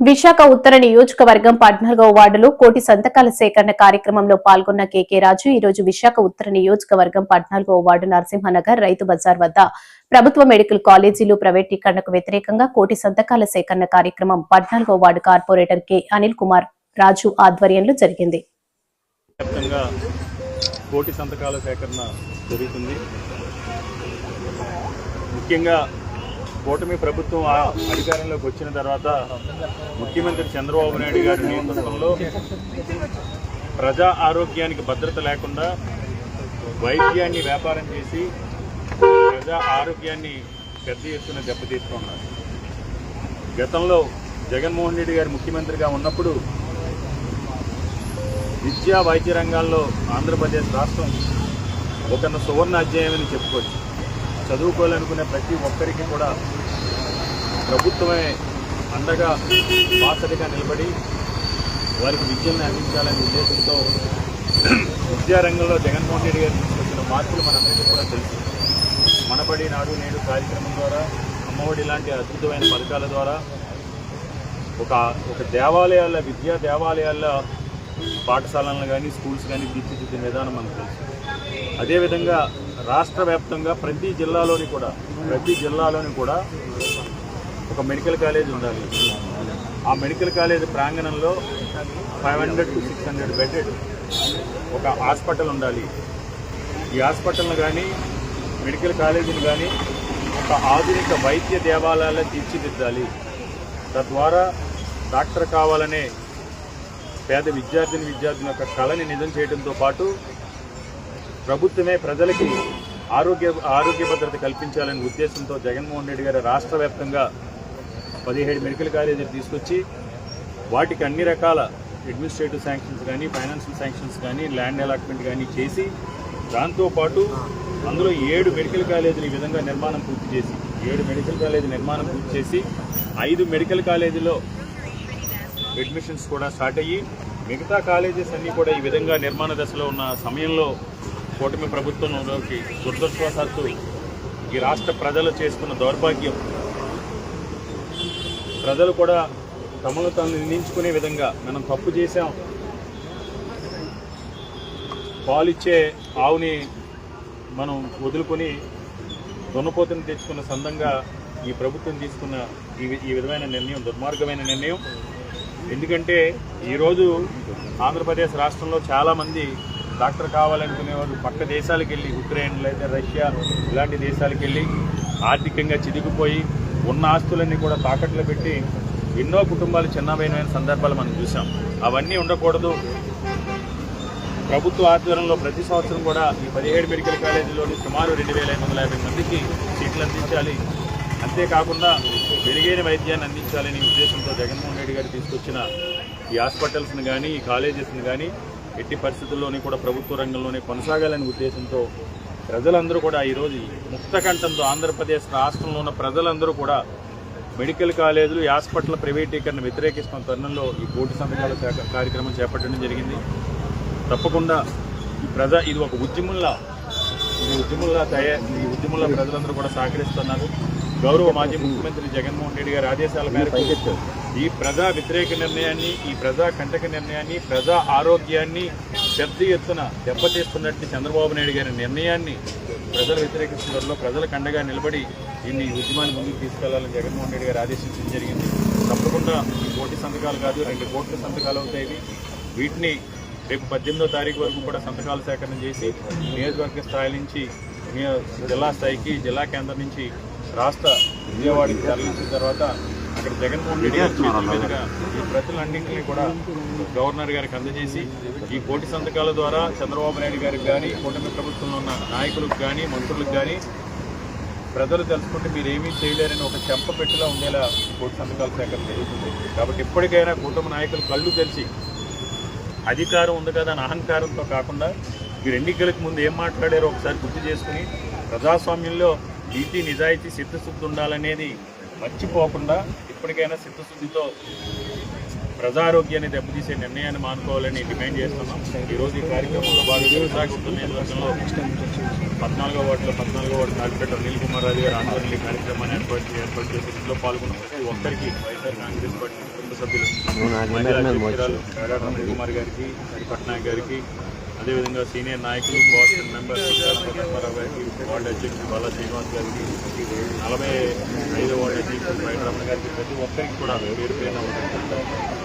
విశాఖ ఉత్తర నియోజకవర్గం పద్నాలుగో వార్డులో కోటి సంతకాల సేకరణ కార్యక్రమంలో పాల్గొన్న కేకే రాజు ఈ రోజు విశాఖ ఉత్తర నియోజకవర్గం పద్నాలుగో వార్డు నరసింహనగర్ రైతు బజార్ వద్ద ప్రభుత్వ మెడికల్ కాలేజీలు ప్రైవేటీకరణకు వ్యతిరేకంగా కోటి సంతకాల సేకరణ కార్యక్రమం పద్నాలుగో ward corporator K Anil Kumar Raju ఆధ్వర్యంలో జరిగింది. కోటి సంతకాల సేకరణ జరుగుతుంది. ముఖ్యంగా కూటమి ప్రభుత్వం ఆ అధికారంలోకి వచ్చిన తర్వాత ముఖ్యమంత్రి చంద్రబాబు నాయుడు గారి నేతృత్వంలో ప్రజా ఆరోగ్యానికి భద్రత లేకుండా వైద్యాన్ని వ్యాపారం చేసి ప్రజా ఆరోగ్యాన్ని పెద్ద ఎత్తున దెబ్బతీస్తున్నారు గతంలో జగన్మోహన్ రెడ్డి గారు ముఖ్యమంత్రిగా ఉన్నప్పుడు విద్యా వైద్య రంగాల్లో ఆంధ్రప్రదేశ్ రాష్ట్రం ఒక సువర్ణ అధ్యాయం అని చెప్పుకోవచ్చు. చదువుకోవాలనుకునే ప్రతి ఒక్కరికి కూడా ప్రభుత్వమే అండగా బాసరిగా నిలబడి వారికి విద్యను అందించాలనే ఉద్దేశంతో విద్యారంగంలో జగన్మోహన్ రెడ్డి గారు తీసుకొచ్చిన మార్పులు మనందరికీ కూడా తెలుసు. మనబడి నాడు నేడు కార్యక్రమం ద్వారా అమ్మఒడి లాంటి అద్భుతమైన పథకాల ద్వారా ఒక ఒక దేవాలయాల విద్యా దేవాలయాల పాఠశాలలను కానీ స్కూల్స్ కానీ తీర్చిదిద్దిన విధానం మనకు తెలుసు. అదేవిధంగా రాష్ట్ర వ్యాప్తంగా ప్రతి జిల్లాలోని కూడా ప్రతి జిల్లాలోని కూడా ఒక మెడికల్ కాలేజ్ ఉండాలి. ఆ మెడికల్ కాలేజ్ ప్రాంగణంలో five hundred to six hundred bedded ఒక హాస్పిటల్ ఉండాలి. ఈ హాస్పిటల్ను కానీ మెడికల్ కాలేజీని కానీ ఒక ఆధునిక వైద్య దేవాలయాల్లో తీర్చిదిద్దాలి. తద్వారా డాక్టర్ కావాలనే పేద విద్యార్థిని విద్యార్థిని యొక్క కళని నిజం చేయడంతో పాటు ప్రభుత్వమే ప్రజలకి ఆరోగ్య ఆరోగ్య భద్రత కల్పించాలనే ఉద్దేశంతో జగన్మోహన్ రెడ్డి గారు రాష్ట్ర వ్యాప్తంగా పదిహేడు మెడికల్ కాలేజీలు తీసుకొచ్చి వాటికి అన్ని రకాల అడ్మినిస్ట్రేటివ్ శాంక్షన్స్ కానీ ఫైనాన్షియల్ శాంక్షన్స్ కానీ ల్యాండ్ అలాట్మెంట్ కానీ చేసి దాంతోపాటు అందులో ఏడు మెడికల్ కాలేజీలు ఈ విధంగా నిర్మాణం పూర్తి చేసి ఏడు మెడికల్ కాలేజీ నిర్మాణం పూర్తి చేసి ఐదు మెడికల్ కాలేజీలో అడ్మిషన్స్ కూడా స్టార్ట్ అయ్యి మిగతా కాలేజెస్ అన్నీ కూడా ఈ విధంగా నిర్మాణ దశలో ఉన్న సమయంలో కూటమి ప్రభుత్వంలోకి దురదృష్టవశాత్తు ఈ రాష్ట్ర ప్రజలు చేసుకున్న దౌర్భాగ్యం ప్రజలు కూడా తమను తాను నిందించుకునే విధంగా మనం తప్పు చేశాం. పాలిచ్చే ఆవుని మనం వదులుకొని దున్నపోతుని తెచ్చుకున్న సందంగా ఈ ప్రభుత్వం తీసుకున్న ఈ ఈ విధమైన నిర్ణయం దుర్మార్గమైన నిర్ణయం. ఎందుకంటే ఈరోజు ఆంధ్రప్రదేశ్ రాష్ట్రంలో చాలామంది డాక్టర్ కావాలనుకునేవారు పక్క దేశాలకు వెళ్ళి ఉక్రెయిన్ లేదా రష్యా ఇలాంటి దేశాలకు వెళ్ళి ఆర్థికంగా చిదిగిపోయి ఉన్న ఆస్తులన్నీ కూడా తాకట్లు పెట్టి ఎన్నో కుటుంబాలు చిన్నమైన సందర్భాలు మనం చూసాం అవన్నీ ఉండకూడదు. ప్రభుత్వ ఆధ్వర్యంలో ప్రతి సంవత్సరం కూడా ఈ పదిహేడు మెడికల్ కాలేజీలోని సుమారు రెండు వేల ఐదు వందల యాభై మందికి సీట్లు అందించాలి. అంతేకాకుండా మెరుగైన వైద్యాన్ని అందించాలనే ఉద్దేశంతో జగన్మోహన్ రెడ్డి గారు తీసుకొచ్చిన ఈ హాస్పిటల్స్ని కానీ ఈ కాలేజెస్ని కానీ ఎట్టి పరిస్థితుల్లోని కూడా ప్రభుత్వ రంగంలోనే కొనసాగాలనే ఉద్దేశంతో ప్రజలందరూ కూడా ఈరోజు ముక్తకంఠంతో ఆంధ్రప్రదేశ్ రాష్ట్రంలో ఉన్న ప్రజలందరూ కూడా మెడికల్ కాలేజీలు హాస్పిటల్ ప్రైవేటీకరణ వ్యతిరేకిస్తున్న తరుణంలో ఈ బోర్డు సంతకాల శాఖ కార్యక్రమం చేపట్టడం జరిగింది. తప్పకుండా ఈ ప్రజా ఇది ఒక ఉద్యమంలా ఈ ఉద్యమంలా తయారు ఈ ఉద్యమంలో ప్రజలందరూ కూడా సహకరిస్తున్నారు. గౌరవ మాజీ ముఖ్యమంత్రి జగన్మోహన్ రెడ్డి గారి ఆదేశాల మేరకు ఈ ప్రజా వ్యతిరేక నిర్ణయాన్ని ఈ ప్రజా కంటక నిర్ణయాన్ని ప్రజా ఆరోగ్యాన్ని పెద్ద ఎత్తున దెబ్బతీస్తున్నట్టు చంద్రబాబు నాయుడు గారి నిర్ణయాన్ని ప్రజలు వ్యతిరేకిస్తున్నట్లో ప్రజలకు అండగా నిలబడి దీన్ని ఉద్యమాన్ని ముందుకు తీసుకెళ్ళాలని జగన్మోహన్ రెడ్డి గారు ఆదేశించడం జరిగింది. తప్పకుండా ఈ కోటి సంతకాలు కాదు రెండు కోట్ల సంతకాలు అవుతాయి. వీటిని రేపు పద్దెనిమిదో తారీఖు వరకు కూడా సంతకాలు సేకరణ చేసి నియోజకవర్గ స్థాయి నుంచి జిల్లా స్థాయికి జిల్లా కేంద్రం నుంచి రాష్ట్ర విజయవాడకి తరలించిన తర్వాత అక్కడ జగన్మోహన్ రెడ్డి గారి చేతుల మీదుగా ఈ ప్రతులన్నింటినీ కూడా గవర్నర్ గారికి అందజేసి ఈ కోటి సంతకాల ద్వారా చంద్రబాబు నాయుడు గారికి కానీ కూటమి ప్రభుత్వంలో ఉన్న నాయకులకు కానీ మంత్రులకు కానీ ప్రజలు తెలుసుకుంటే మీరు ఏమీ చేయలేరని ఒక చెంప పెట్టిలా ఉండేలా కోటి సంతకాల సేకరణ జరుగుతుంది కాబట్టి ఇప్పటికైనా కూటమి నాయకులు కళ్ళు తెరిచి అధికారం ఉంది కదా అని అహంకారంతో కాకుండా మీరు ఎన్నికలకు ముందు ఏం మాట్లాడారో ఒకసారి గుర్తు చేసుకుని ప్రజాస్వామ్యంలో నీతి నిజాయితీ చిత్తశుద్ధి ఉండాలనేది మర్చిపోకుండా ఇప్పటికైనా చిత్తశుద్ధితో ప్రజారోగ్యాన్ని దెబ్బతీసే నిర్ణయాన్ని మానుకోవాలని డిమాండ్ చేస్తున్నాం. ఈరోజు ఈ కార్యక్రమంలో భాగంగా విశాఖపట్నం నియోజకవర్గంలో పద్నాలుగో వార్డులో పద్నాలుగో వార్డు కార్పొరేటర్ అనిల్ కుమార్ రాజు గారు ఆందోళన ఈ కార్యక్రమాన్ని ఏర్పాటు ఏర్పాటు చేసి ఇందులో పాల్గొన్న ప్రతి ఒక్కరికి వైఎస్ఆర్ కాంగ్రెస్ పార్టీ కుటుంబ సభ్యులు మహిళా అనిల్ కుమార్ గారికి హరిపట్నాయక్ గారికి అదేవిధంగా సీనియర్ నాయకులు బాస్టన్ మెంబర్ సుబ్బారావు గారికి వార్డు అధ్యక్షుడు బాలా శ్రీనివాస్ గారికి నలభై ఐదో వార్డు అధ్యక్షుడు వెంకటరమణ గారికి ప్రతి ఒక్కరికి కూడా పేరు పేరున